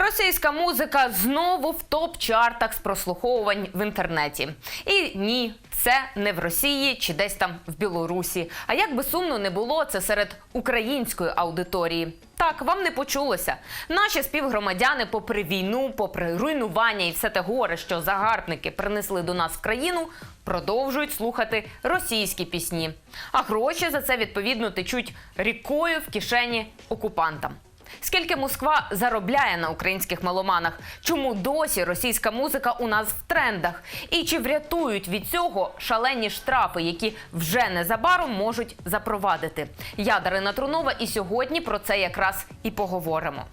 Російська музика знову в топ-чартах з прослуховувань в інтернеті. І ні, це не в Росії чи десь там в Білорусі. А як би сумно не було, це серед української аудиторії. Так, вам не почулося. Наші співгромадяни, попри війну, попри руйнування і все те горе, що загарбники принесли до нас в країну, продовжують слухати російські пісні. А гроші за це відповідно течуть рікою в кишені окупантам. Скільки Москва заробляє на українських меломанах? Чому досі російська музика у нас в трендах? І чи врятують від цього шалені штрафи, які вже незабаром можуть запровадити? Я Дарина Трунова, і сьогодні про це якраз і поговоримо.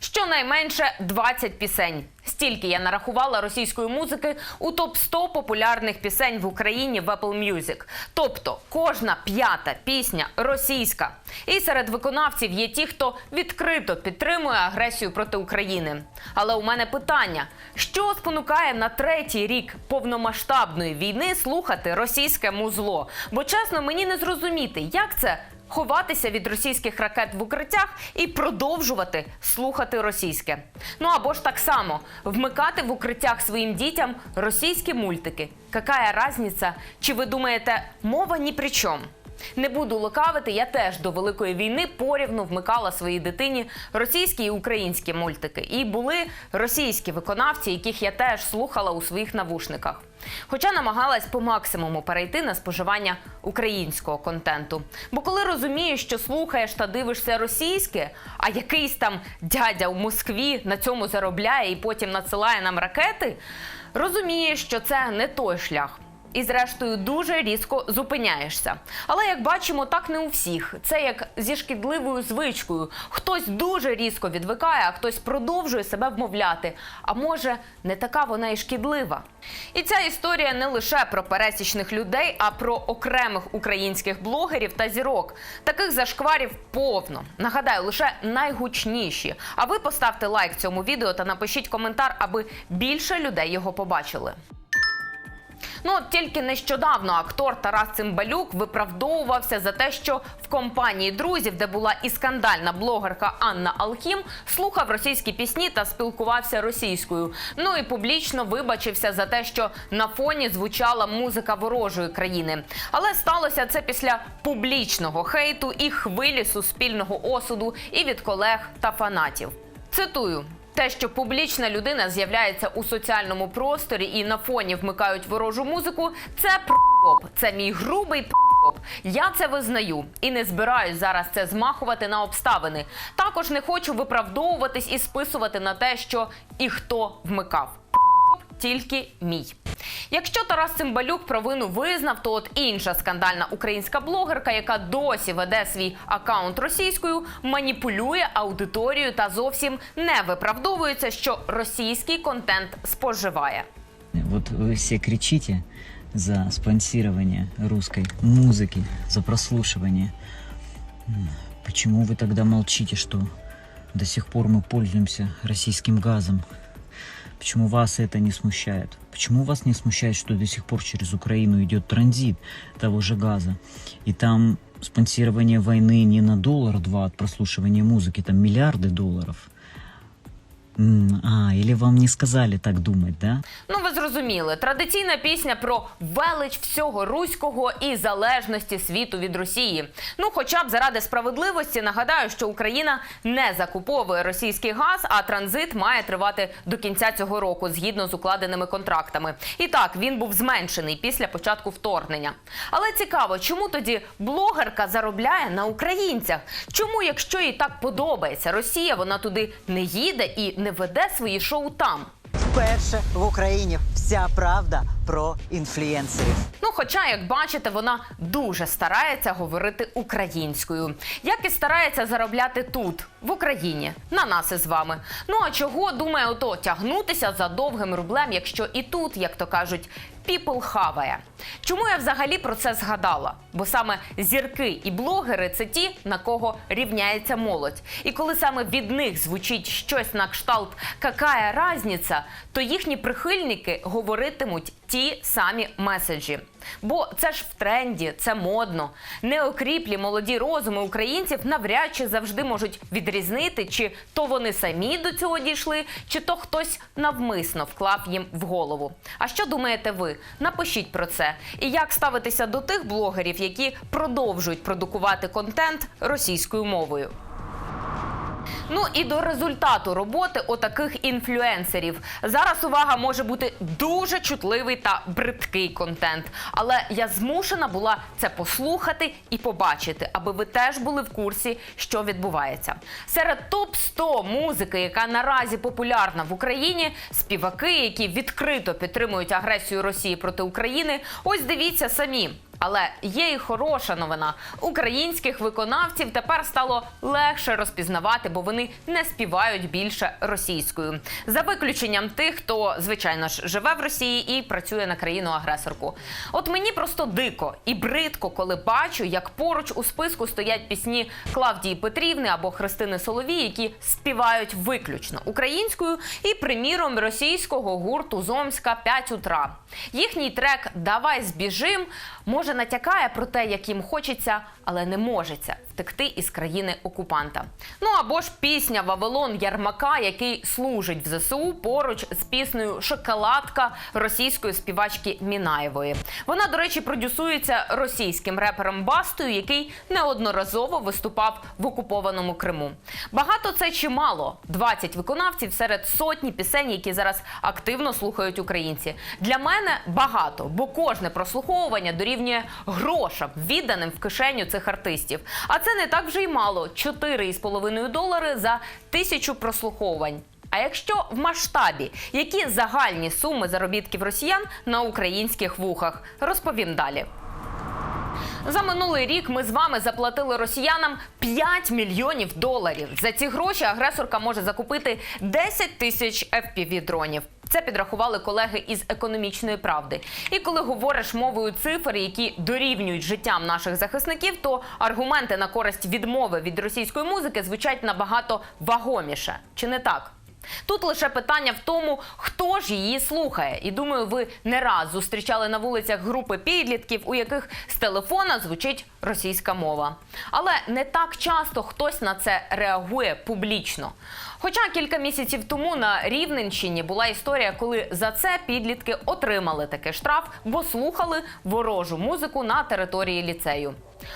Щонайменше 20 пісень. Стільки я нарахувала російської музики у топ 100 популярних пісень в Україні в Apple Music. Тобто кожна п'ята пісня російська. І серед виконавців є ті, хто відкрито підтримує агресію проти України. Але у мене питання: що спонукає на третій рік повномасштабної війни слухати російське музло? Бо чесно, мені не зрозуміти, як це ховатися від російських ракет в укриттях і продовжувати слухати російське. Ну або ж так само вмикати в укриттях своїм дітям російські мультики. Какая разниця? Чи ви думаєте, мова ні при чому? Не буду лукавити, я теж до великої війни порівну вмикала своїй дитині російські і українські мультики. І були російські виконавці, яких я теж слухала у своїх навушниках. Хоча намагалась по максимуму перейти на споживання українського контенту. Бо коли розумієш, що слухаєш та дивишся російське, а якийсь там дядя в Москві на цьому заробляє і потім надсилає нам ракети, розумієш, що це не той шлях. І, зрештою, дуже різко зупиняєшся. Але як бачимо, так не у всіх. Це як зі шкідливою звичкою. Хтось дуже різко відвикає, а хтось продовжує себе вмовляти. А може, не така вона і шкідлива. І ця історія не лише про пересічних людей, а про окремих українських блогерів та зірок. Таких зашкварів повно. Нагадаю, лише найгучніші. А ви поставте лайк цьому відео та напишіть коментар, аби більше людей його побачили. Ну от тільки нещодавно актор Тарас Цимбалюк виправдовувався за те, що в компанії друзів, де була і скандальна блогерка Анна Алхім, слухав російські пісні та спілкувався російською. Ну і публічно вибачився за те, що на фоні звучала музика ворожої країни. Але сталося це після публічного хейту і хвилі суспільного осуду і від колег та фанатів. Цитую. Те, що публічна людина з'являється у соціальному просторі і на фоні вмикають ворожу музику, це проп. Це мій грубий проп. Я це визнаю і не збираюсь зараз це змахувати на обставини. Також не хочу виправдовуватись і списувати на те, що і хто вмикав Проп тільки мій. Якщо Тарас Цимбалюк провину визнав, то от інша скандальна українська блогерка, яка досі веде свій акаунт російською, маніпулює аудиторією та зовсім не виправдовується, що російський контент споживає. Вот вы все кричите за спонсирование русской музыки, за прослушивание. М, Почему вы тогда молчите, что до сих пор мы пользуемся российским газом? Почему вас это не смущает? Почему вас не смущает, что до сих пор через Украину идет транзит того же газа? И там спонсирование войны не на доллар-два от прослушивания музыки, там миллиарды долларов. а, или вам не сказали так думать, да? Ну, ви зрозуміли, традиційна пісня про велич всього руського і залежності світу від Росії. Ну, хоча б заради справедливості нагадаю, що Україна не закуповує російський газ, а транзит має тривати до кінця цього року, згідно з укладеними контрактами. І так він був зменшений після початку вторгнення. Але цікаво, чому тоді блогерка заробляє на українцях? Чому, якщо їй так подобається Росія, вона туди не їде і не веде свої шоу там? Вперше в Україні вся правда про інфлюенсерів. Ну, хоча, як бачите, вона дуже старається говорити українською, як і старається заробляти тут, в Україні, на нас із вами. Ну а чого думає ото тягнутися за довгим рублем, якщо і тут, як то кажуть, people хаває. Чому я взагалі про це згадала? Бо саме зірки і блогери це ті, на кого рівняється молодь. І коли саме від них звучить щось на кшталт «какая разниця», то їхні прихильники говоритимуть ті самі меседжі. Бо це ж в тренді, це модно. Неокріплі молоді розуми українців навряд чи завжди можуть відрізнити, чи то вони самі до цього дійшли, чи то хтось навмисно вклав їм в голову. А що думаєте ви? Напишіть про це. І як ставитися до тих блогерів, які продовжують продукувати контент російською мовою. Ну і до результату роботи отаких інфлюенсерів. Зараз увага може бути дуже чутливий та бридкий контент. Але я змушена була це послухати і побачити, аби ви теж були в курсі, що відбувається. Серед топ 100 музики, яка наразі популярна в Україні, співаки, які відкрито підтримують агресію Росії проти України. Ось дивіться самі. Але є і хороша новина. Українських виконавців тепер стало легше розпізнавати, бо вони не співають більше російською. За виключенням тих, хто звичайно ж живе в Росії і працює на країну-агресорку. От мені просто дико і бридко, коли бачу, як поруч у списку стоять пісні Клавдії Петрівни або Христини Соловій, які співають виключно українською і, приміром, російського гурту Зомська 5 утра. Їхній трек Давай збіжим може натякає про те, як їм хочеться, але не можеться втекти із країни окупанта. Ну або ж пісня Вавилон Ярмака, який служить в ЗСУ поруч з піснею Шоколадка російської співачки Мінаєвої. Вона, до речі, продюсується російським репером Бастою, який неодноразово виступав в окупованому Криму. Багато це чи мало? 20 виконавців серед сотні пісень, які зараз активно слухають українці. Для мене багато, бо кожне прослуховування дорівнює грошам, відданим в кишеню цих артистів. А це не так вже й мало 4,5 долари за тисячу прослуховувань. А якщо в масштабі, які загальні суми заробітків росіян на українських вухах, розповім далі. За минулий рік ми з вами заплатили росіянам 5 мільйонів доларів. За ці гроші агресорка може закупити 10 тисяч fpv дронів. Це підрахували колеги із економічної правди. І коли говориш мовою цифр, які дорівнюють життям наших захисників, то аргументи на користь відмови від російської музики звучать набагато вагоміше. Чи не так? Тут лише питання в тому, хто ж її слухає. І думаю, ви не раз зустрічали на вулицях групи підлітків, у яких з телефона звучить російська мова. Але не так часто хтось на це реагує публічно. Хоча кілька місяців тому на Рівненщині була історія, коли за це підлітки отримали такий штраф, бо слухали ворожу музику на території ліцею.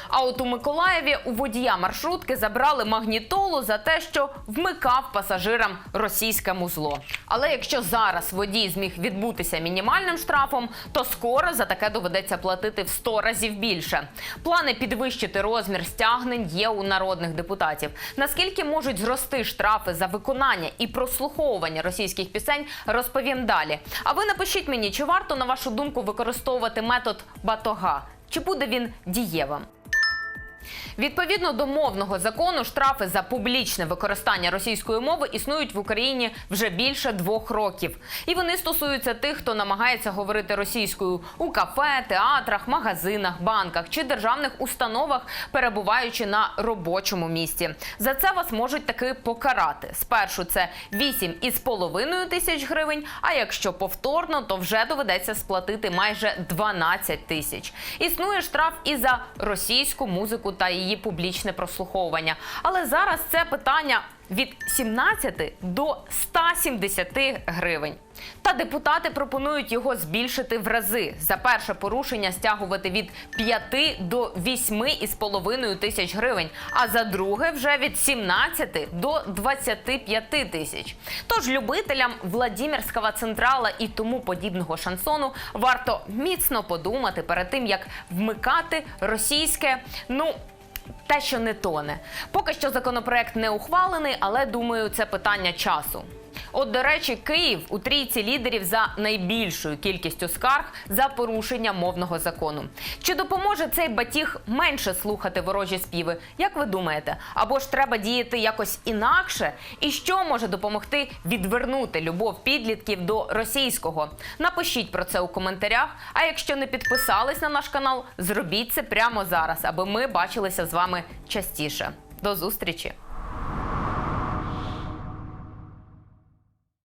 А от у Миколаєві у водія маршрутки забрали магнітолу за те, що вмикав пасажирам російське музло. Але якщо зараз водій зміг відбутися мінімальним штрафом, то скоро за таке доведеться платити в 100 разів більше. Плани підвищити розмір стягнень є у народних депутатів. Наскільки можуть зрости штрафи за виконання і прослуховування російських пісень, розповім далі. А ви напишіть мені, чи варто на вашу думку використовувати метод батога? Чи буде він дієвим? Відповідно до мовного закону, штрафи за публічне використання російської мови існують в Україні вже більше двох років. І вони стосуються тих, хто намагається говорити російською у кафе, театрах, магазинах, банках чи державних установах, перебуваючи на робочому місці. За це вас можуть таки покарати. Спершу це 8,5 тисяч гривень. А якщо повторно, то вже доведеться сплатити майже 12 тисяч. Існує штраф і за російську музику та її публічне прослуховування. Але зараз це питання від 17 до 170 гривень. Та депутати пропонують його збільшити в рази. За перше порушення стягувати від 5 до 8,5 тисяч гривень, а за друге вже від 17 до 25 тисяч. Тож любителям Владімірського централа і тому подібного шансону варто міцно подумати перед тим, як вмикати російське, ну те, що не тоне. Поки що законопроект не ухвалений, але думаю, це питання часу. От, до речі, Київ у трійці лідерів за найбільшою кількістю скарг за порушення мовного закону. Чи допоможе цей батіг менше слухати ворожі співи? Як ви думаєте? Або ж треба діяти якось інакше? І що може допомогти відвернути любов підлітків до російського? Напишіть про це у коментарях. А якщо не підписались на наш канал, зробіть це прямо зараз, аби ми бачилися з вами частіше. До зустрічі!